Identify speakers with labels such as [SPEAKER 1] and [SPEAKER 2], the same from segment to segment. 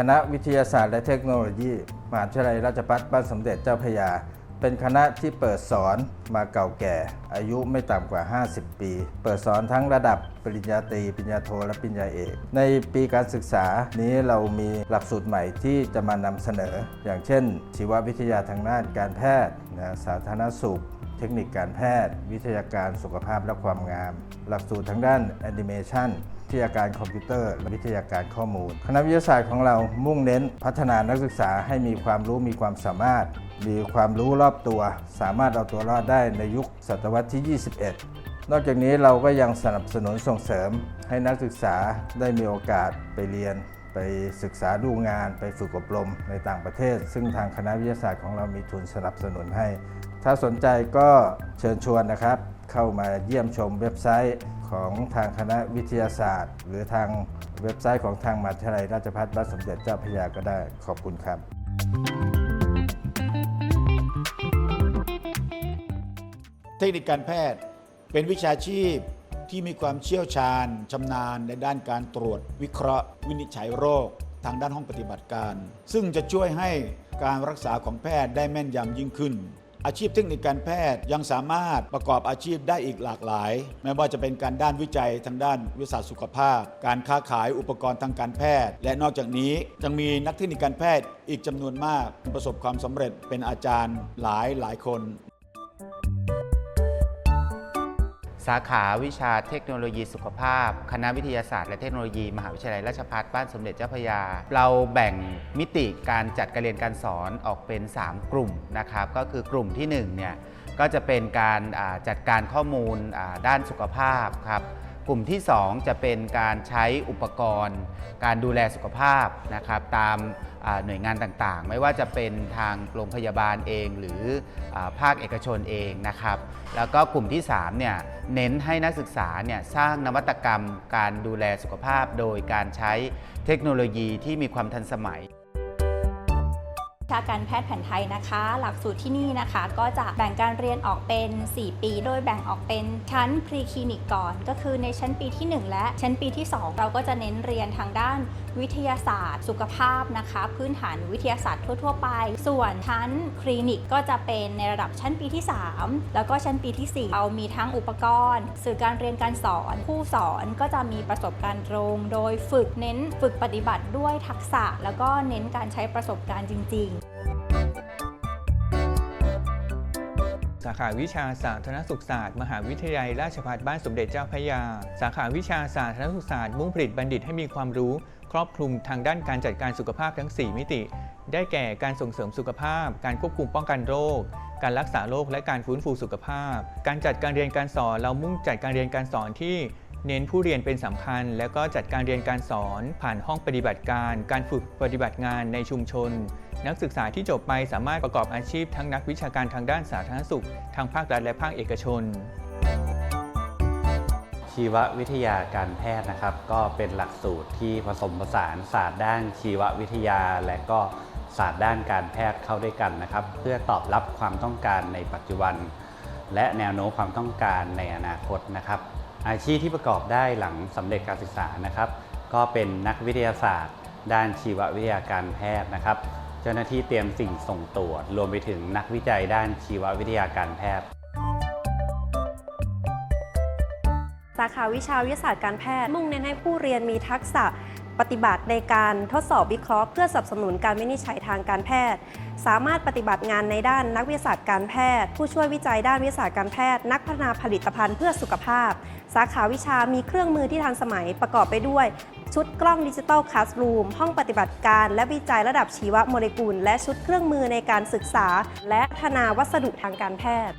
[SPEAKER 1] คณะวิทยาศาสตร์และเทคโนโลยี มหาวิทยาลัยราชภัฏบ้านสมเด็จเจ้าพระยา เป็นคณะที่เปิดสอนมาเก่าแก่ อายุไม่ต่ำกว่า 50 ปี เปิดสอนทั้งระดับปริญญาตรีปริญญาโทและปริญญาเอก ในปีการศึกษานี้เรามีหลักสูตรใหม่ที่จะมานำเสนอ อย่างเช่น ชีววิทยาทางด้านการแพทย์นะสาธารณสุขเทคนิคการแพทย์ วิทยาการสุขภาพและความงาม หลักสูตรทางด้านแอนิเมชัน ทยาการคอมพิวเตอร์ และวิทยาการข้อมูล คณะวิทยาศาสตร์ของเรามุ่งเน้น พัฒนานักศึกษาให้มีความรู้มีความสามารถ มีความรู้รอบตัว สามารถเอาตัวรอดได้ในยุคศตวรรษที่ 21 นอกจากนี้เราก็ยังสนับสนุนส่งเสริม ให้นักศึกษาได้มีโอกาสไปเรียนไปศึกษาดูงานไปฝึกอบรมในต่างประเทศ ซึ่งทางคณะวิทยาศาสตร์ของเรามีทุนสนับสนุนให้ ถ้าสนใจก็เชิญชวนนะครับ เข้ามาเยี่ยมชมเว็บไซต์ ของทางคณะวิทยาศาสตร์ หรือทางเว็บไซต์ของทางมหาวิทยาลัยราชภัฏบ้านสมเด็จเจ้าพระยาก็ได้ขอบคุณครับ
[SPEAKER 2] เทคนิคการแพทย์เป็นวิชาชีพที่มีความเชี่ยวชาญชำนาญในด้านการตรวจ วิเคราะห์ วินิจฉัยโรค ทางด้านห้องปฏิบัติการ ซึ่งจะช่วยให้การรักษาของแพทย์ได้แม่นยำยิ่งขึ้น อาชีพเทคนิคการแพทย์ยังสามารถประกอบอาชีพได้อีกหลากหลาย ไม่ว่าจะเป็นการด้านวิจัยทางด้านวิทยาศาสตร์สุขภาพ การค้าขายอุปกรณ์ทางการแพทย์ และนอกจากนี้ยังมีนักเทคนิคการแพทย์อีกจำนวนมากประสบความสำเร็จเป็นอาจารย์หลายหลายคน
[SPEAKER 3] สาขาวิชาเทคโนโลยีสุขภาพ คณะวิทยาศาสตร์และเทคโนโลยี มหาวิทยาลัยราชภัฏบ้านสมเด็จเจ้าพระยา เราแบ่งมิติการจัดการเรียนการสอนออกเป็น 3 กลุ่มนะครับก็คือกลุ่มที่1เนี่ยก็จะเป็นการจัดการข้อมูลด้านสุขภาพครับ กลุ่มที่ 2 จะเป็นการใช้อุปกรณ์ การดูแลสุขภาพนะครับตามหน่วยงานต่างๆ ไม่ว่าจะเป็นทางโรงพยาบาลเองหรืออภาคเอกชนเองนะครับแล้วก็กลุ่มที่3เนี่ยเน้นให้นักศึกษาเนี่ยสร้างนวัตกรรม การดูแลสุขภาพ โดยการใช้เทคโนโลยีที่มีความทันสมัย
[SPEAKER 4] ชาการแพทย์แผนไทยนะคะ หลักสูตรที่นี่นะคะ ก็จะแบ่งการเรียนออกเป็น 4 ปี โดยแบ่งออกเป็นชั้นพรีคลินิกก่อน ก็คือในชั้นปีที่ 1 และชั้นปีที่ 2 เราก็จะเน้นเรียนทางด้านวิทยาศาสตร์ สุขภาพนะคะ พื้นฐานวิทยาศาสตร์ทั่ว ๆ ไป ส่วนชั้นคลินิกก็จะเป็นในระดับชั้นปีที่ 3 แล้วก็ชั้นปีที่ 4 เรามีทั้งอุปกรณ์ สื่อการเรียนการสอนผู้สอนก็จะมีประสบการณ์ตรง โดยฝึกเน้นฝึกปฏิบัติด้วยทักษะ แล้วก็เน้นการใช้ประสบการณ์จริง
[SPEAKER 5] ขาวิชาสาธารณสุขศาสตร์ มหาวิทยาลัยราชภัฏบ้านสมเด็จเจ้าพระยา สาขาวิชาสาธารณสุขศาสตร์ มุ่งผลิตบัณฑิตให้มีความรู้ ครอบคลุมทางด้านการจัดการสุขภาพทั้ง 4 มิติ ได้แก่การส่งเสริมสุขภาพ การควบคุมป้องกันโรค การรักษาโรคและการฟื้นฟูสุขภาพ การจัดการเรียนการสอนเรามุ่งจัดการเรียนการสอนที่ เน้นผู้เรียนเป็นสำคัญ แล้วก็จัดการเรียนการสอนผ่านห้องปฏิบัติการ การฝึกปฏิบัติงานในชุมชน นักศึกษาที่จบไปสามารถประกอบอาชีพทั้งนักวิชาการทางด้านสาธารณสุข ทางภาครัฐและภาคเอกชน
[SPEAKER 6] ชีววิทยาการแพทย์นะครับ ก็เป็นหลักสูตรที่ผสมผสานศาสตร์ด้านชีววิทยาและก็ศาสตร์ด้านการแพทย์เข้าด้วยกันนะครับ เพื่อตอบรับความต้องการในปัจจุบัน และแนวโน้มความต้องการในอนาคตนะครับ อาชีพที่ประกอบได้หลังสำเร็จการศึกษานะครับ ก็เป็นนักวิทยาศาสตร์ ด้านชีววิทยาการแพทย์นะครับ เจ้าหน้าที่เตรียมสิ่งส่งตรวจ รวมไปถึงนักวิจัยด้านชีววิทยาการแพทย์
[SPEAKER 7] สาขาวิชาวิทยาศาสตร์การแพทย์มุ่งเน้นให้ผู้เรียนมีทักษะ ปฏิบัติในการทดสอบวิเคราะห์เพื่อสนับสนุนการวินิจฉัยทางการแพทย์ สามารถปฏิบัติงานในด้านนักวิทยาศาสตร์การแพทย์ ผู้ช่วยวิจัยด้านวิทยาศาสตร์การแพทย์ นักพัฒนาผลิตภัณฑ์เพื่อสุขภาพ สาขาวิชามีเครื่องมือที่ทันสมัยประกอบไปด้วย ชุดกล้องดิจิตอลคลาสรูมห้องปฏิบัติการและวิจัยระดับชีวโมเลกุล และชุดเครื่องมือในการศึกษา และพัฒนาวัสดุทางการแพทย์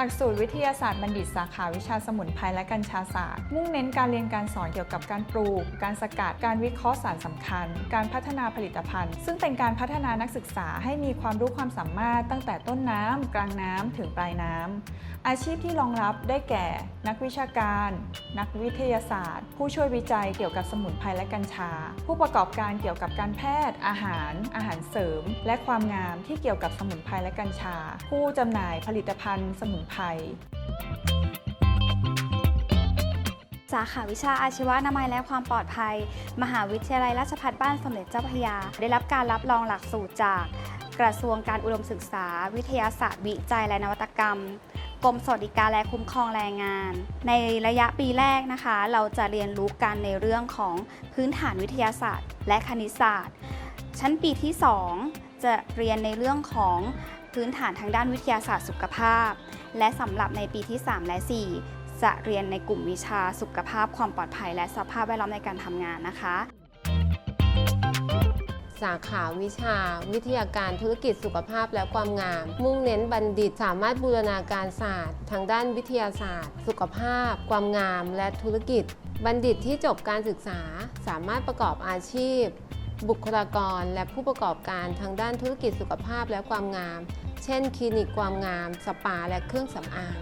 [SPEAKER 8] หลักสูตรวิทยาศาสตร์บัณฑิตสาขาวิชาสมุนไพรและกัญชาศาสตร์ มุ่งเน้นการเรียนการสอนเกี่ยวกับการปลูก การสกัด การวิเคราะห์สารสำคัญ การพัฒนาผลิตภัณฑ์ ซึ่งเป็นการพัฒนานักศึกษาให้มีความรู้ความสามารถตั้งแต่ต้นน้ำกลางน้ำถึงปลายน้ำอาชีพที่รองรับได้แก่ นักวิชาการ นักวิทยาศาสตร์ ผู้ช่วยวิจัยเกี่ยวกับสมุนไพรและกัญชา ผู้ประกอบการเกี่ยวกับการแพทย์ อาหาร อาหารเสริม และความงามที่เกี่ยวกับสมุนไพรและกัญชา ผู้จำหน่ายผลิตภัณฑ์สมุนไพร
[SPEAKER 9] สาขาวิชาอาชีวนามัยและความปลอดภัย มหาวิทยาลัยราชภัฏบ้านสมเด็จเจ้าพระยา ได้รับการรับรองหลักสูตรจากกระทรวงการอุดมศึกษา วิทยาศาสตร์วิจัยและนวัตกรรมกรมสวัสดิการและคุ้มครองแรงงาน ในระยะปีแรกนะคะ เราจะเรียนรู้กันในเรื่องของพื้นฐานวิทยาศาสตร์ และคณิตศาสตร์ ชั้นปีที่ 2 จะเรียนในเรื่องของ พื้นฐานทางด้านวิทยาศาสตร์สุขภาพ และสำหรับในปีที่ 3 และ 4 จะเรียนในกลุ่มวิชาสุขภาพความปลอดภัย และสภาพแวดล้อมในการทำงานนะคะ
[SPEAKER 10] สาขาวิชา วิทยาการธุรกิจสุขภาพและความงาม มุ่งเน้นบัณฑิตสามารถบูรณาการศาสตร์ ทางด้านวิทยาศาสตร์ สุขภาพ ความงาม และธุรกิจ บัณฑิตที่จบการศึกษา สามารถประกอบอาชีพ บุคลากรและผู้ประกอบการทางด้านธุรกิจสุขภาพและความงาม เช่น คลินิกความงาม สปาและเครื่องสำอาง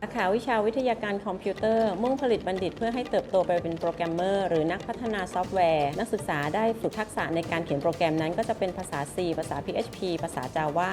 [SPEAKER 11] สาขาวิชาวิทยาการคอมพิวเตอร์ มุ่งผลิตบัณฑิตเพื่อให้เติบโตไปเป็นโปรแกรมเมอร์ หรือนักพัฒนาซอฟต์แวร์ นักศึกษาได้ฝึกทักษะในการเขียนโปรแกรมนั้นก็จะเป็นภาษา C ภาษา PHP ภาษา Java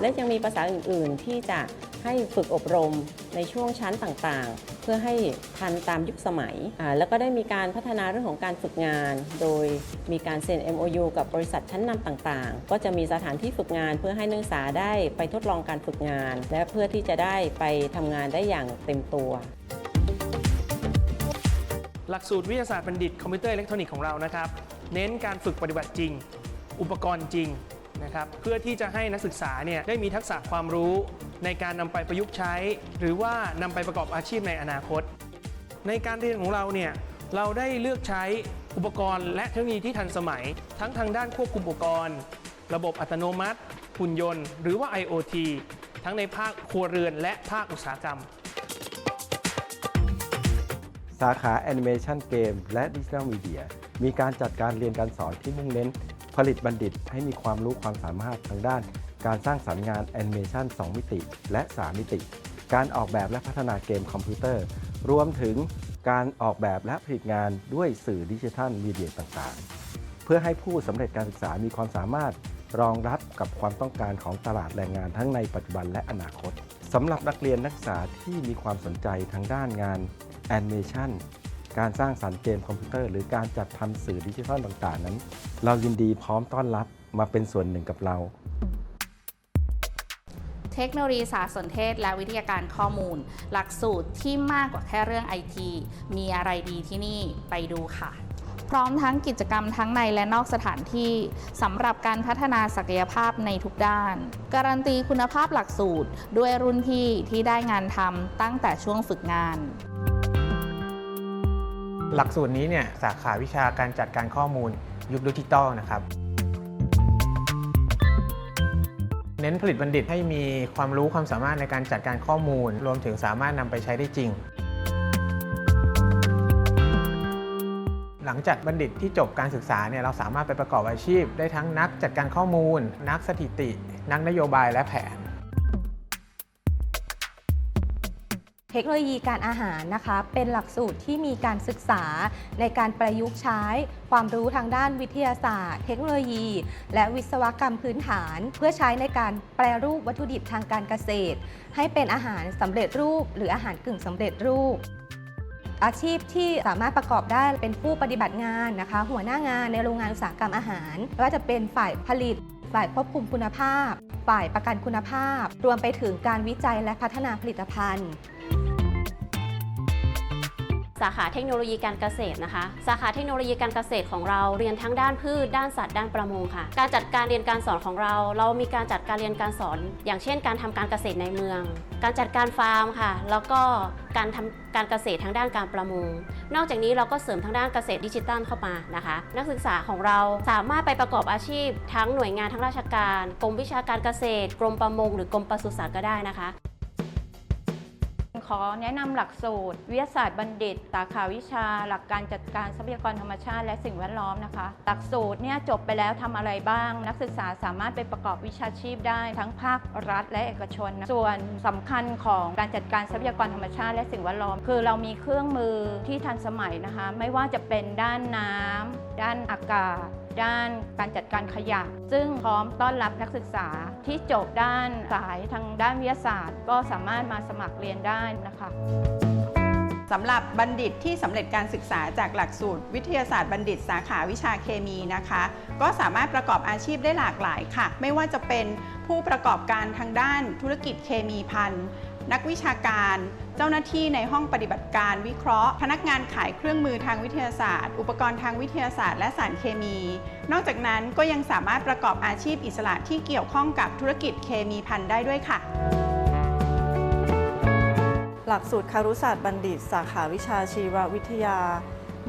[SPEAKER 11] และยังมีภาษาอื่น ๆ ที่จะให้ฝึกอบรมในช่วงชั้นต่าง ๆเพื่อให้ทันตามยุคสมัย แล้วก็ได้มีการพัฒนาเรื่องของการฝึกงาน โดยมีการเซ็น MOU กับบริษัทชั้นนำต่างๆ ก็จะมีสถานที่ฝึกงาน เพื่อให้นักศึกษาได้ไปทดลองการฝึกงาน และเพื่อที่จะได้ไปทำงานได้อย่างเต็มตัว
[SPEAKER 12] หลักสูตรวิทยาศาสตร์บัณฑิตคอมพิวเตอร์อิเล็กทรอนิกส์ของเรานะครับ เน้นการฝึกปฏิบัติจริง อุปกรณ์จริงนะครับเพื่อที่จะให้นักศึกษาเนี่ยได้มีทักษะความรู้ ในการนำไปประยุกต์ใช้ หรือว่านำไปประกอบอาชีพในอนาคต ในการเรียนของเราเนี่ยเราได้เลือกใช้อุปกรณ์และเทคโนโลยีที่ทันสมัย ทั้งทางด้านควบคุมอุปกรณ์ ระบบอัตโนมัติ หุ่นยนต์ หรือว่า IoT ทั้งในภาคครัวเรือนและภาคอุตสาหกรรม
[SPEAKER 13] สาขาแอนิเมชันเกมและดิจิทัลมีเดียมีการจัดการเรียนการสอนที่มุ่งเน้น ผลิตบัณฑิตให้มีความรู้ความสามารถทางด้าน การสร้างสรรค์งานแอนิเมชัน2 มิติ และ 3 มิติ การออกแบบและพัฒนาเกมคอมพิวเตอร์ รวมถึงการออกแบบและผลิตงานด้วยสื่อดิจิทัลมีเดียต่างๆ เพื่อให้ผู้สำเร็จการศึกษามีความสามารถรองรับกับความต้องการของตลาดแรงงานทั้งในปัจจุบันและอนาคตสำหรับนักเรียนนักศึกษาที่มีความสนใจทางด้านงานแอนิเมชันการสร้างสรรค์เกมคอมพิวเตอร์ หรือการจัดทำสื่อดิจิทัลต่างๆ นั้น เรายินดีพร้อมต้อนรับมาเป็นส่วนหนึ่งกับเรา
[SPEAKER 14] เทคโนโลยีสารสนเทศ และวิทยาการข้อมูล หลักสูตรที่มากกว่าแค่เรื่องไอทีมีอะไรดีที่นี่ไปดูค่ะ พร้อมทั้งกิจกรรมทั้งในและนอกสถานที่สำหรับการพัฒนาศักยภาพในทุกด้าน การันตีคุณภาพหลักสูตรด้วยรุ่นพี่ที่ได้งานทำตั้งแต่ช่วงฝึกงาน
[SPEAKER 5] หลักสูตรนี้เนี่ยสาขาวิชาการจัดการข้อมูลยุคดิจิตอลนะครับ เน้นผลิตบัณฑิตให้มีความรู้ความสามารถในการจัดการข้อมูล รวมถึงสามารถนำไปใช้ได้จริง หลังจากบัณฑิตที่จบการศึกษาเนี่ยเราสามารถไปประกอบอาชีพ ได้ทั้งนักจัดการข้อมูล นักสถิติ นักนโยบายและแผน
[SPEAKER 15] เทคโนโลยีการอาหารนะคะ เป็นหลักสูตรที่มีการศึกษาในการประยุกต์ใช้ความรู้ทางด้านวิทยาศาสตร์ เทคโนโลยี และวิศวกรรมพื้นฐาน เพื่อใช้ในการแปรรูปวัตถุดิบทางการเกษตร ให้เป็นอาหารสำเร็จรูป หรืออาหารกึ่งสำเร็จรูปอาชีพที่สามารถประกอบได้เป็นผู้ปฏิบัติงานนะคะ หัวหน้างานในโรงงานอุตสาหกรรมอาหารไม่ว่าจะเป็นฝ่ายผลิต ฝ่ายควบคุมคุณภาพ ฝ่ายประกันคุณภาพ รวมไปถึงการวิจัยและพัฒนาผลิตภัณฑ์า
[SPEAKER 16] ขาเทคโนโลยีการเกษตรนะคะ สาขาเทคโนโลยีการเกษตรของเราเรียนทั้งด้านพืช ด้านสัตว์ ด้านประมงค่ะ การจัดการเรียนการสอนของเรา เรามีการจัดการเรียนการสอน อย่างเช่น การทำการเกษตรในเมือง การจัดการฟาร์มค่ะ แล้วก็การทำการเกษตรทางด้านการประมง นอกจากนี้เราก็เสริมทางด้านเกษตรดิจิตัลเข้ามานะคะ นักศึกษาของเราสามารถไปประกอบอาชีพ ทั้งหน่วยงานทั้งราชการ กรมวิชาการเกษตร กรมประมง หรือกรมปศุสัตว์ก็ได้นะคะ
[SPEAKER 17] ขอแนะนำหลักสูตร วิทยาศาสตร์บัณฑิต สาขาวิชา หลักการจัดการทรัพยากรธรรมชาติและสิ่งแวดล้อมนะคะ หลักสูตรเนี่ยจบไปแล้วทำอะไรบ้าง นักศึกษาสามารถไปประกอบวิชาชีพได้ทั้งภาครัฐและเอกชนนส่วนสำคัญของการจัดการทรัพยากรธรรมชาติและสิ่งแวดล้อม คือเรามีเครื่องมือที่ทันสมัยนะคะ ไม่ว่าจะเป็นด้านน้ำด้านอากาศ ด้านการจัดการขยะ ซึ่งพร้อมต้อนรับนักศึกษาที่จบด้านสายทางด้านวิทยาศาสตร์ ก็สามารถมาสมัครเรียนได้นะคะ
[SPEAKER 18] สำหรับบัณฑิตที่สำเร็จการศึกษาจากหลักสูตร วิทยาศาสตร์บัณฑิตสาขาวิชาเคมีนะคะ ก็สามารถประกอบอาชีพได้หลากหลายค่ะ ไม่ว่าจะเป็นผู้ประกอบการทางด้านธุรกิจเคมีพัน นักวิชาการ เจ้าหน้าที่ในห้องปฏิบัติการวิเคราะห์ พนักงานขายเครื่องมือทางวิทยาศาสตร์ อุปกรณ์ทางวิทยาศาสตร์และสารเคมี นอกจากนั้นก็ยังสามารถประกอบอาชีพอิสระที่เกี่ยวข้องกับธุรกิจเคมีพันได้ด้วยค่ะ
[SPEAKER 8] หลักสูตรคารุศาสตร์บัณฑิต สาขาวิชาชีววิทยา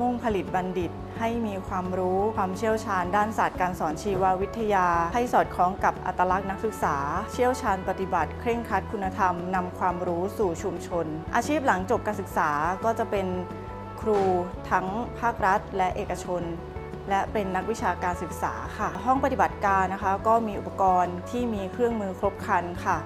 [SPEAKER 8] มุ่งผลิตบัณฑิต ให้มีความรู้ความเชี่ยวชาญ ด้านศาสตร์การสอนชีววิทยา ให้สอดคล้องกับอัตลักษณ์นักศึกษา เชี่ยวชาญปฏิบัติ เคร่งครัดคุณธรรมนำความรู้สู่ชุมชน อาชีพหลังจบการศึกษาก็จะเป็นครูทั้งภาครัฐ และเอกชน และเป็นนักวิชาการศึกษาค่ะ ห้องปฏิบัติการนะคะ ก็มีอุปกรณ์ที่มีเครื่องมือครบครันค่ะ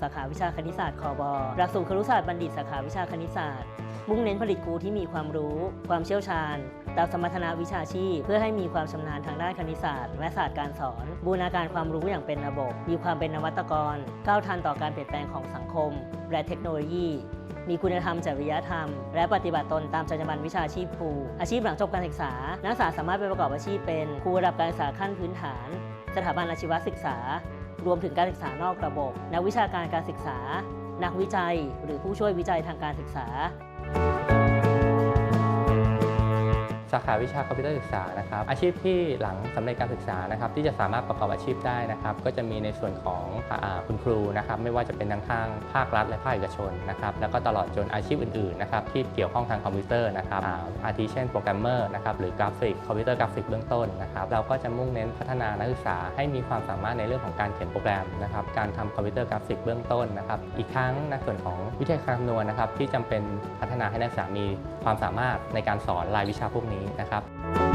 [SPEAKER 19] สาขาวิชาคณิตศาสตร์คอบอหลักสูตรครุศาสตร์บัณฑิตสาขาวิชาคณิตศาสตร์ มุ่งเน้นผลิตครูที่มีความรู้ ความเชี่ยวชาญ ตามสมรรถนะวิชาชีพ เพื่อให้มีความชำนาญทางด้านคณิตศาสตร์ และศาสตร์การสอน บูรณาการความรู้อย่างเป็นระบบ มีความเป็นนวัตกร ก้าวทันต่อการเปลี่ยนแปลงของสังคม และเทคโนโลยี มีคุณธรรมจริยธรรม และปฏิบัติตนตามจรรยาบรรณวิชาชีพครู อาชีพหลังจบการศึกษา นักศึกษาสามารถไปประกอบอาชีพเป็นครูระดับการศึกษาขั้นพื้นฐาน สถาบันอาชีวศึกษา รวมถึงการศึกษานอกระบบ นักวิชาการการศึกษานักวิจัย หรือผู้ช่วยวิจัยทางการศึกษา
[SPEAKER 20] สาขาวิชาคอมพิวเตอร์ศึกษานะครับอาชีพที่หลังสำเร็จการศึกษานะครับที่จะสามารถประกอบอาชีพได้นะครับก็จะมีในส่วนของอคุณครูนะครับไม่ว่าจะเป็นทั้งทางภาครัฐและภาคเอกชนนะครับแล้วก็ตลอดจนอาชีพอื่นๆนะครับที่เกี่ยวข้องทางคอมพิวเตอร์นะครับอาทิเช่นโปรแกรมเมอร์นะครับหรือกราฟิกคอมพิวเตอร์กราฟิกเบื้องต้นนะครับเราก็จะมุ่งเน้นพัฒนานักศึกษาให้มีความสามารถในเรื่องของการเขียนโปรแกรมนะครับการทำคอมพิวเตอร์กราฟิกเบื้องต้นนะครับอีกทั้งในส่วนของวิทยาการคำนวณนะครับที่จำเป็นพัฒนาให้นักศึกษามีความสามารถในการสอนรายวิชาพวกนี้นะครับ